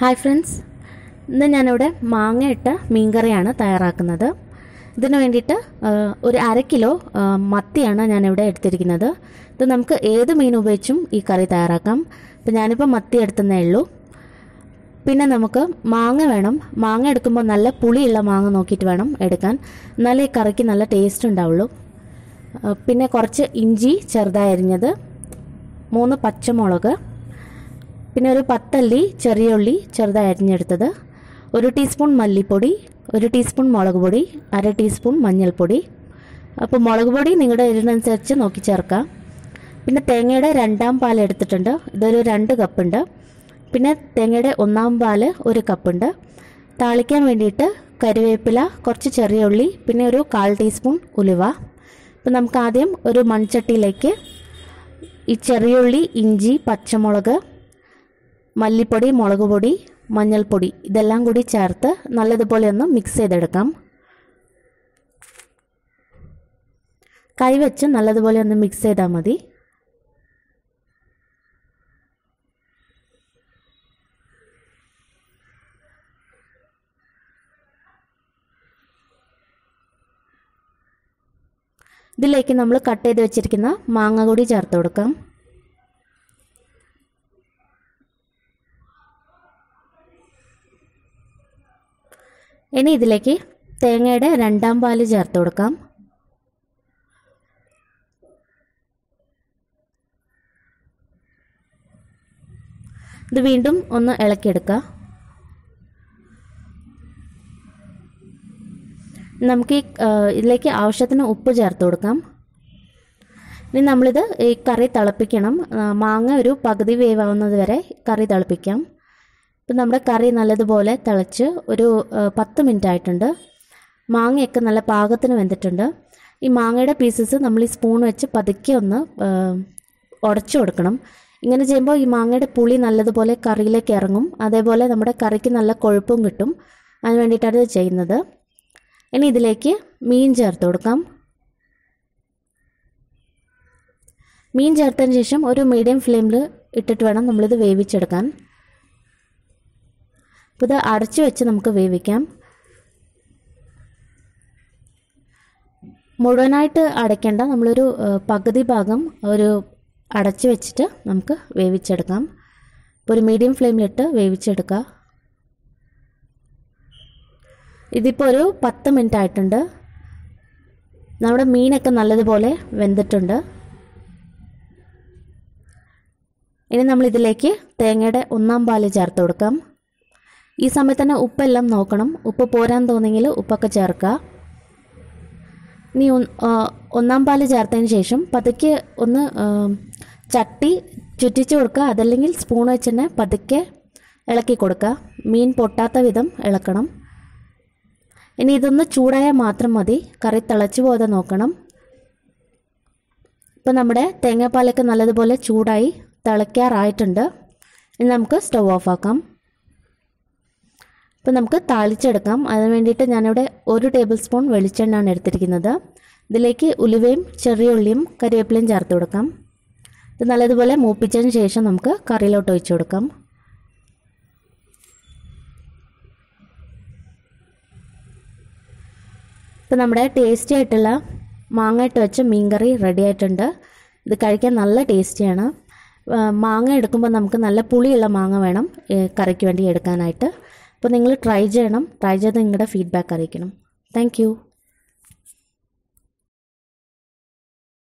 Hi friends ഇന്ന് ഞാനിവിടെ മാങ്ങ ഇട്ട മീൻകറിയാണ് തയ്യാറാക്കുന്നത്. ഇതിന് വേണ്ടിയിട്ട് ഒരു അര കിലോ മത്തിയാണ് ഞാനിവിടെ എടുത്തിരിക്കുന്നത്. ഇത് നമുക്ക് ഏത് മീൻ ഉപയോഗിച്ചും ഈ കറി തയ്യാറാക്കാം. ഇപ്പം ഞാനിപ്പോൾ മത്തി എടുത്തതേ ഉള്ളൂ. പിന്നെ നമുക്ക് മാങ്ങ വേണം. മാങ്ങ എടുക്കുമ്പോൾ നല്ല പുളിയുള്ള മാങ്ങ നോക്കിയിട്ട് വേണം എടുക്കാൻ. എന്നാലേ ഈ കറിക്ക് നല്ല ടേസ്റ്റ് ഉണ്ടാവുള്ളൂ. പിന്നെ കുറച്ച് ഇഞ്ചി ചെറുതായി അരിഞ്ഞത്. മൂന്ന് പച്ചമുളക്. പിന്നെ ഒരു പത്തല്ലി ചെറിയ ഉള്ളി ചെറുതായി അരിഞ്ഞെടുത്തത്. ഒരു ടീസ്പൂൺ മല്ലിപ്പൊടി ഒരു ടീസ്പൂൺ മുളക് പൊടി അര ടീസ്പൂൺ മഞ്ഞൾപ്പൊടി. അപ്പോൾ മുളക് പൊടി നിങ്ങളുടെ എരിവിനനുസരിച്ച് നോക്കി ചേർക്കാം. പിന്നെ തേങ്ങയുടെ രണ്ടാം പാൽ എടുത്തിട്ടുണ്ട്. ഇതൊരു രണ്ട് കപ്പുണ്ട്. പിന്നെ തേങ്ങയുടെ ഒന്നാം പാൽ ഒരു കപ്പുണ്ട്. താളിക്കാൻ വേണ്ടിയിട്ട് കറിവേപ്പില കുറച്ച് ചെറിയ ഉള്ളി പിന്നെ ഒരു കാൽ ടീസ്പൂൺ ഉലുവ. അപ്പം നമുക്ക് ആദ്യം ഒരു മൺചട്ടിയിലേക്ക് ഈ ചെറിയ ഉള്ളി ഇഞ്ചി പച്ചമുളക് മല്ലിപ്പൊടി മുളക് പൊടി മഞ്ഞൾപ്പൊടി ഇതെല്ലാം കൂടി ചേർത്ത് നല്ലതുപോലെ ഒന്ന് മിക്സ് ചെയ്തെടുക്കാം. കൈവച്ച് നല്ലതുപോലെ ഒന്ന് മിക്സ് ചെയ്താൽ മതി. ഇതിലേക്ക് നമ്മൾ കട്ട് ചെയ്ത് വെച്ചിരിക്കുന്ന മാങ്ങ കൂടി ചേർത്ത് കൊടുക്കാം. ഇനി ഇതിലേക്ക് തേങ്ങയുടെ രണ്ടാം പാൽ ചേർത്ത് കൊടുക്കാം. ഇത് വീണ്ടും ഒന്ന് ഇളക്കിയെടുക്കുക. നമുക്ക് ഈ ഇതിലേക്ക് ആവശ്യത്തിന് ഉപ്പ് ചേർത്ത് കൊടുക്കാം. ഇനി നമ്മളിത് ഈ കറി തിളപ്പിക്കണം. മാങ്ങ ഒരു പകുതി വേവാവുന്നത് വരെ കറി തിളപ്പിക്കാം. ഇപ്പം നമ്മുടെ കറി നല്ലതുപോലെ തിളച്ച് ഒരു പത്ത് മിനിറ്റ് ആയിട്ടുണ്ട് മാങ്ങയൊക്കെ നല്ല പാകത്തിന് വെന്തിട്ടുണ്ട്. ഈ മാങ്ങയുടെ പീസസ് നമ്മൾ ഈ സ്പൂൺ വെച്ച് പതുക്കെ ഒന്ന് ഉടച്ചു കൊടുക്കണം. ഇങ്ങനെ ചെയ്യുമ്പോൾ ഈ മാങ്ങയുടെ പുളി നല്ലതുപോലെ കറിയിലേക്ക് ഇറങ്ങും. അതേപോലെ നമ്മുടെ കറിക്ക് നല്ല കൊഴുപ്പും കിട്ടും. അതിന് വേണ്ടിയിട്ടാണ് ഇത് ചെയ്യുന്നത്. ഇനി ഇതിലേക്ക് മീൻ ചേർത്ത് കൊടുക്കാം. മീൻ ചേർത്തതിന് ശേഷം ഒരു മീഡിയം ഫ്ലെയിമിൽ ഇട്ടിട്ട് വേണം നമ്മളിത് വേവിച്ചെടുക്കാൻ. അപ്പോൾ ഇത് അടച്ചു വെച്ച് നമുക്ക് വേവിക്കാം. മുഴുവനായിട്ട് അടയ്ക്കേണ്ട. നമ്മളൊരു പകുതി ഭാഗം ഒരു അടച്ചു വെച്ചിട്ട് നമുക്ക് വേവിച്ചെടുക്കാം. ഇപ്പോൾ ഒരു മീഡിയം ഫ്ലെയിമിലിട്ട് വേവിച്ചെടുക്കുക ഇതിപ്പോൾ ഒരു പത്ത് മിനിറ്റ് ആയിട്ടുണ്ട്. നമ്മുടെ മീനൊക്കെ നല്ലതുപോലെ വെന്തിട്ടുണ്ട്. ഇനി നമ്മൾ ഇതിലേക്ക് തേങ്ങയുടെ ഒന്നാം പാൽ ചേർത്ത് കൊടുക്കാം. ഈ സമയത്ത് തന്നെ ഉപ്പെല്ലാം നോക്കണം. ഉപ്പ് പോരാൻ തോന്നിയെങ്കിൽ ഉപ്പൊക്കെ ചേർക്കുക ഇനി ഒന്നാം പാൽ ചേർത്തതിന് ശേഷം പതുക്കെ ഒന്ന് ചട്ടി ചുറ്റിച്ച് കൊടുക്കുക അതല്ലെങ്കിൽ സ്പൂൺ വെച്ച് തന്നെ പതുക്കെ ഇളക്കി കൊടുക്കുക മീൻ പൊട്ടാത്ത വിധം ഇളക്കണം. ഇനി ഇതൊന്ന് ചൂടായാൽ മാത്രം മതി. കറി തിളച്ചു പോകാതെ നോക്കണം. ഇപ്പം നമ്മുടെ തേങ്ങാപ്പാലൊക്കെ നല്ലതുപോലെ ചൂടായി തിളയ്ക്കാറായിട്ടുണ്ട്. ഇനി നമുക്ക് സ്റ്റവ് ഓഫ് ആക്കാം. ഇപ്പം നമുക്ക് താളിച്ചെടുക്കാം. അതിന് വേണ്ടിയിട്ട് ഞാനിവിടെ ഒരു ടേബിൾ സ്പൂൺ വെളിച്ചെണ്ണയാണ് എടുത്തിരിക്കുന്നത്. ഇതിലേക്ക് ഉലുവയും ചെറിയ ഉള്ളിയും കരിവേപ്പിലയും ചേർത്ത് കൊടുക്കാം. ഇത് നല്ലതുപോലെ മൂപ്പിച്ചതിന് ശേഷം നമുക്ക് കറിയിലോട്ട് ഒഴിച്ചു കൊടുക്കാം. ഇപ്പം നമ്മുടെ ടേസ്റ്റി ആയിട്ടുള്ള മാങ്ങ ഇട്ട് വെച്ച മീൻകറി റെഡി ആയിട്ടുണ്ട്. ഇത് കഴിക്കാൻ നല്ല ടേസ്റ്റിയാണ് മാങ്ങ എടുക്കുമ്പോൾ നമുക്ക് നല്ല പുളിയുള്ള മാങ്ങ വേണം കറിക്ക് വേണ്ടി എടുക്കാനായിട്ട്. അപ്പോൾ നിങ്ങൾ ട്രൈ ചെയ്യണം. ട്രൈ ചെയ്ത് നിങ്ങളുടെ ഫീഡ്ബാക്ക് അറിയിക്കണം. താങ്ക്